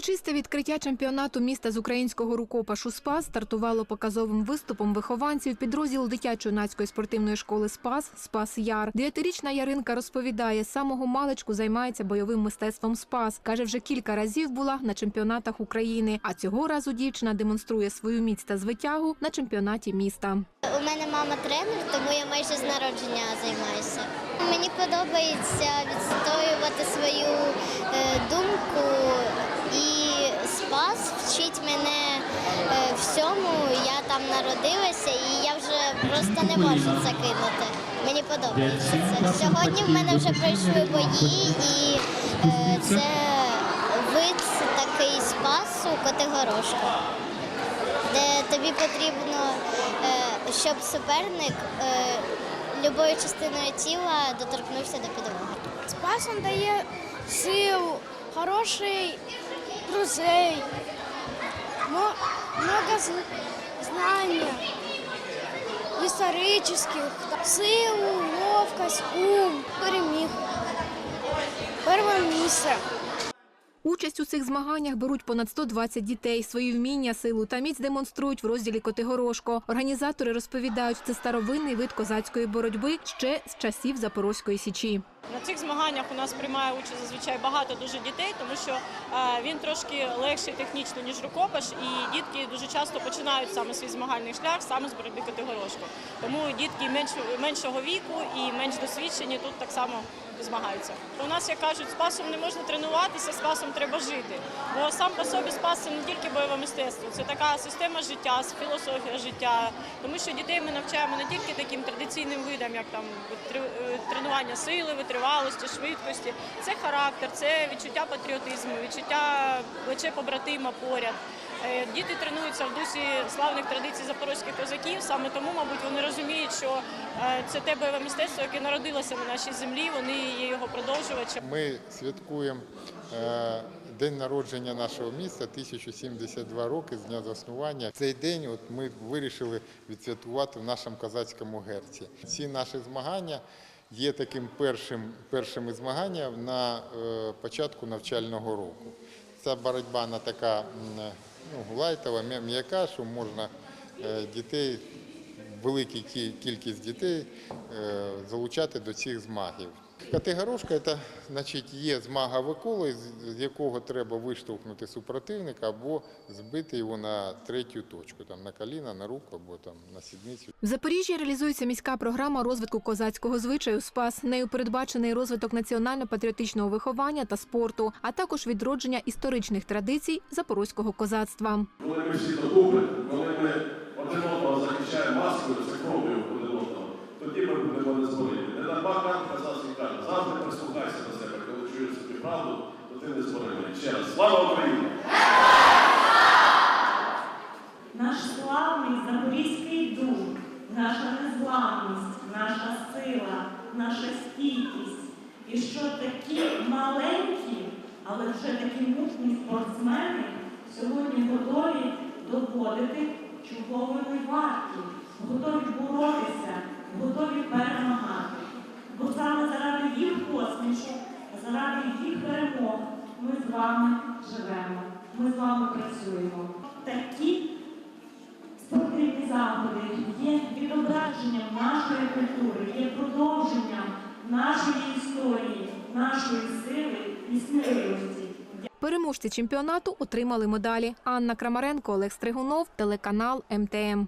Урочисте відкриття чемпіонату міста з українського рукопашу Спас стартувало показовим виступом вихованців підрозділу дитячо-юнацької спортивної школи Спас Спас Яр. Дев'ятирічна Яринка розповідає, з самого маличку займається бойовим мистецтвом Спас. каже, вже кілька разів була на чемпіонатах України. А цього разу дівчина демонструє свою міць та звитягу на чемпіонаті міста. У мене мама тренер, тому я майже з народження займаюся. Мені подобається відстоювати свою е, думку і спас вчить мене е, всьому. Я там народилася і я вже просто не можу це кинути. Мені подобається це. Сьогодні в мене вже пройшли бої, і е, це вид такий спасу Котигорошко де тобі потрібно, е, щоб суперник любою частиною тіла доторкнувся до підлоги. Спас он дає силу, хороший друзей, много з- знання історичних, силу, ловкость, ум, переміг. Перше місце. Участь у цих змаганнях беруть понад 120 дітей. Свої вміння, силу та міць демонструють в розділі Котигорошко. Організатори розповідають, це старовинний вид козацької боротьби ще з часів Запорозької січі. На цих змаганнях у нас приймає участь зазвичай багато дуже дітей, тому що е, він трошки легший технічно, ніж рукопаш, і дітки дуже часто починають саме свій змагальний шлях саме з боротьби Котигорошко. Тому дітки меншого, віку і менш досвідчені тут так само змагаються. У нас, як кажуть, спасом не можна тренуватися, спасом треба жити. Бо сам по собі спас не тільки бойове мистецтво, це така система життя, філософія життя. Тому що дітей ми навчаємо не тільки таким традиційним видам, як там е, тренування сили, витривалості, швидкості. Це характер, це відчуття патріотизму, відчуття плече побратима поряд. Е, Діти тренуються в дусі славних традицій запорозьких козаків. Саме тому, мабуть, вони розуміють, що е, це те бойове мистецтво, яке народилося на нашій землі. Вони є його продовжувачем. Ми святкуємо е, день народження нашого міста, 1072 роки з дня заснування. Цей день от ми вирішили відсвяткувати в нашому козацькому герці. Ці наші змагання є таким першим, першими змаганням на е, початку навчального року. Ця боротьба вона така ну, лайтова, м'я- м'яка, що можна е, дітей велику кі- кількість дітей е, залучати до цих змагів. Категорошка це значить, є змагове коло, з- якого треба виштовхнути супротивника або збити його на третю точку, там, на коліна, на руку або там, на сідницю. В Запоріжжі реалізується міська програма розвитку козацького звичаю «Спас». Нею передбачений розвиток національно-патріотичного виховання та спорту, а також відродження історичних традицій запорозького козацтва. Коли ми всі докупи, коли правду, то ти не зборимий. Ще раз, слава Україні! наш славний запорізький дух, наша незламність, наша сила, наша стійкість. І що такі маленькі, але вже такі мужні спортсмени сьогодні готові доводити, чого вони варті, вами живемо, ми з вами працюємо. Такі спортивні заходи є відображенням нашої культури, є продовженням нашої історії, нашої сили і сміливості. Переможці чемпіонату отримали медалі. Анна Крамаренко, Олег Стригунов, телеканал МТМ.